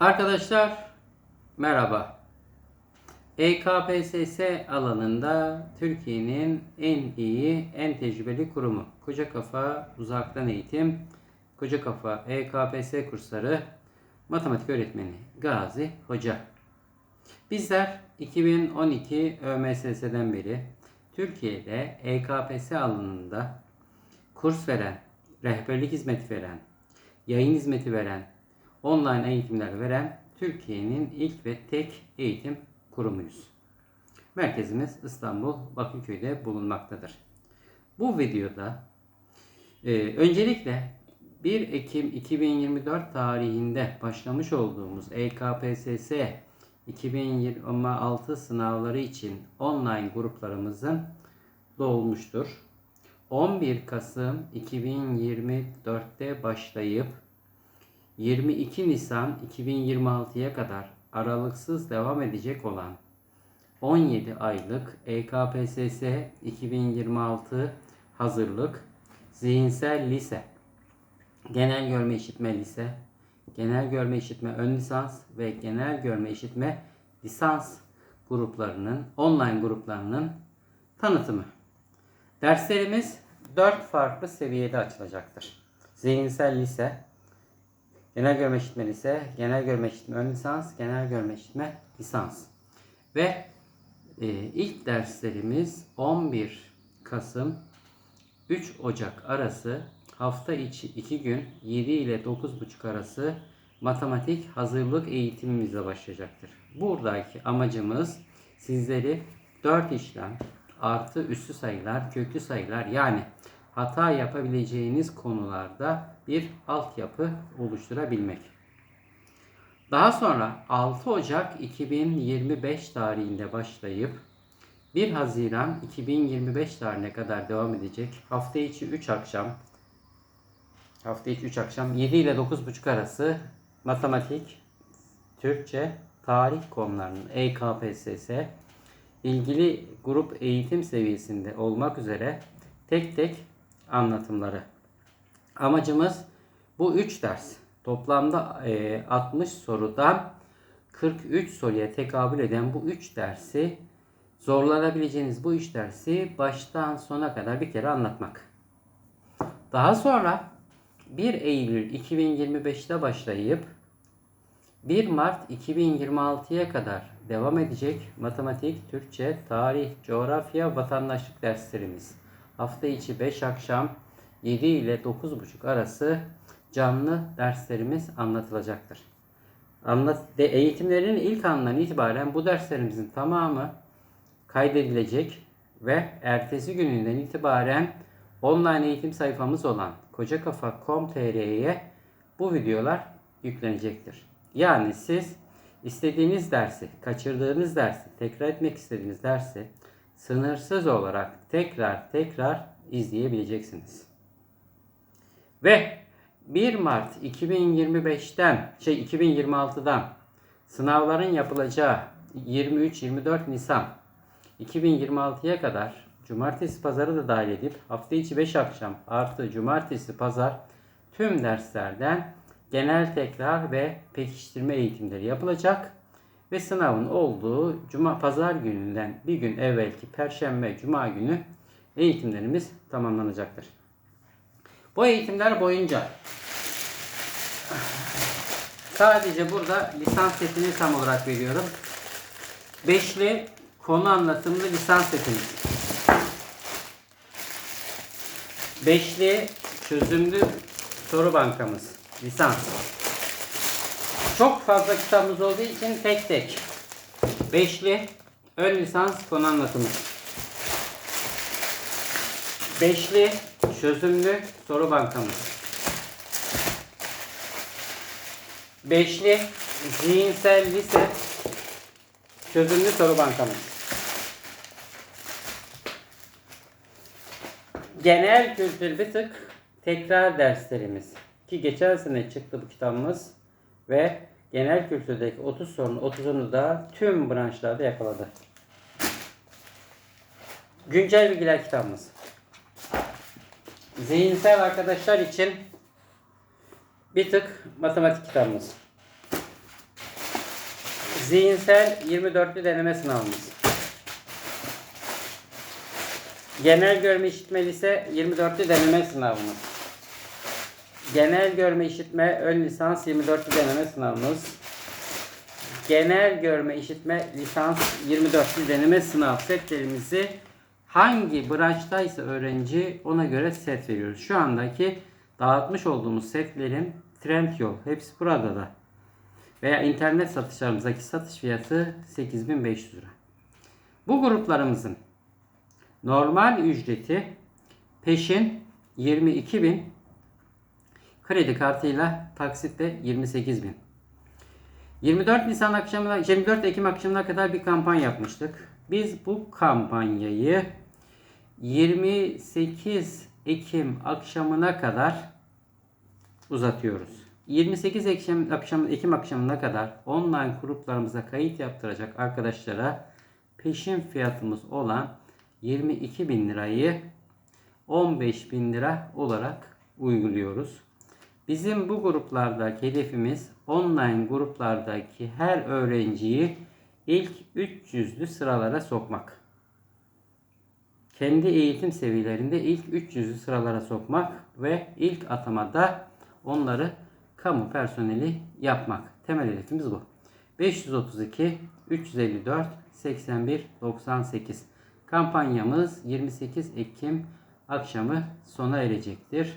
Arkadaşlar merhaba. EKPSS alanında Türkiye'nin en iyi, en tecrübeli kurumu. Koca Kafa Uzaktan Eğitim, Koca Kafa EKPS kursları matematik öğretmeni Gazi Hoca. Bizler 2012 ÖMSS'den beri Türkiye'de EKPS alanında kurs veren, rehberlik hizmeti veren, yayın hizmeti veren, online eğitimler veren Türkiye'nin ilk ve tek eğitim kurumuyuz. Merkezimiz İstanbul Bakırköy'de bulunmaktadır. Bu videoda e, öncelikle 1 Ekim 2024 tarihinde başlamış olduğumuz EKPSS 2026 sınavları için online gruplarımızın dolmuştur. 11 Kasım 2024'te başlayıp 22 Nisan 2026'ya kadar aralıksız devam edecek olan 17 aylık EKPSS 2026 hazırlık zihinsel lise, genel görme işitme lise, genel görme işitme ön lisans ve genel görme işitme lisans gruplarının online gruplarının tanıtımı. Derslerimiz 4 farklı seviyede açılacaktır. Zihinsel lise, genel görme işitme lise, genel görme işitme ön lisans, genel görme işitme lisans. Ve e, ilk derslerimiz 11 Kasım 3 Ocak arası hafta içi 2 gün 7 ile 9.30 arası matematik hazırlık eğitimimizle başlayacaktır. Buradaki amacımız sizleri 4 işlem artı üssü sayılar, köklü sayılar yani hata yapabileceğiniz konularda bir altyapı oluşturabilmek. Daha sonra 6 Ocak 2025 tarihinde başlayıp 1 Haziran 2025 tarihine kadar devam edecek hafta içi 3 akşam hafta içi 3 akşam 7 ile 9.30 arası matematik, Türkçe, tarih konularının EKPSS ilgili grup eğitim seviyesinde olmak üzere tek tek anlatımları. Amacımız bu 3 ders toplamda e, 60 sorudan 43 soruya tekabül eden bu 3 dersi zorlanabileceğiniz bu 3 dersi baştan sona kadar bir kere anlatmak. Daha sonra 1 Eylül 2025'te başlayıp 1 Mart 2026'ya kadar devam edecek matematik, Türkçe, tarih, coğrafya, vatandaşlık derslerimiz. Hafta içi 5 akşam 7 ile 9.30 arası canlı derslerimiz anlatılacaktır. Anlat de eğitimlerin ilk anından itibaren bu derslerimizin tamamı kaydedilecek ve ertesi gününden itibaren online eğitim sayfamız olan kocakafa.com.tr'ye bu videolar yüklenecektir. Yani siz istediğiniz dersi, kaçırdığınız dersi, tekrar etmek istediğiniz dersi sınırsız olarak tekrar tekrar izleyebileceksiniz. Ve 1 Mart 2025'ten şey 2026'dan sınavların yapılacağı 23-24 Nisan 2026'ya kadar cumartesi pazarı da dahil edip hafta içi 5 akşam artı cumartesi pazar tüm derslerden genel tekrar ve pekiştirme eğitimleri yapılacak ve sınavın olduğu cuma pazar gününden bir gün evvelki perşembe cuma günü eğitimlerimiz tamamlanacaktır. Bu eğitimler boyunca sadece burada lisans setini tam olarak veriyorum. Beşli konu anlatımlı lisans setimiz. Beşli çözümlü soru bankamız. Lisans. Çok fazla kitabımız olduğu için tek tek. Beşli ön lisans konu anlatımı. Beşli çözümlü soru bankamız. Beşli zihinsel lise çözümlü soru bankamız. Genel kültür bir tık tekrar derslerimiz. Ki geçen sene çıktı bu kitabımız ve genel kültürdeki 30 sorunun 30'unu da tüm branşlarda yakaladı. Güncel bilgiler kitabımız. Zihinsel arkadaşlar için bir tık matematik kitabımız. Zihinsel 24'lü deneme sınavımız. Genel görme işitme lise 24'lü deneme sınavımız. Genel görme işitme ön lisans 24'lü deneme sınavımız. Genel görme işitme lisans 24'lü deneme sınav setlerimizi hangi branştaysa öğrenci ona göre set veriyoruz. Şu andaki dağıtmış olduğumuz setlerin Trendyol hepsi burada da. Veya internet satışlarımızdaki satış fiyatı 8500 lira. Bu gruplarımızın normal ücreti peşin 22.000 kredi kartıyla taksitle 28.000. 24 Nisan akşamına 24 Ekim akşamına kadar bir kampanya yapmıştık. Biz bu kampanyayı 28 Ekim akşamına kadar uzatıyoruz. 28 Ekim, akşam, Ekim akşamına kadar online gruplarımıza kayıt yaptıracak arkadaşlara peşin fiyatımız olan 22 bin lirayı 15 bin lira olarak uyguluyoruz. Bizim bu gruplardaki hedefimiz online gruplardaki her öğrenciyi ilk 300'lü sıralara sokmak. Kendi eğitim seviyelerinde ilk 300'lü sıralara sokmak ve ilk atamada onları kamu personeli yapmak. Temel hedefimiz bu. 532 354 81 98 kampanyamız 28 Ekim akşamı sona erecektir.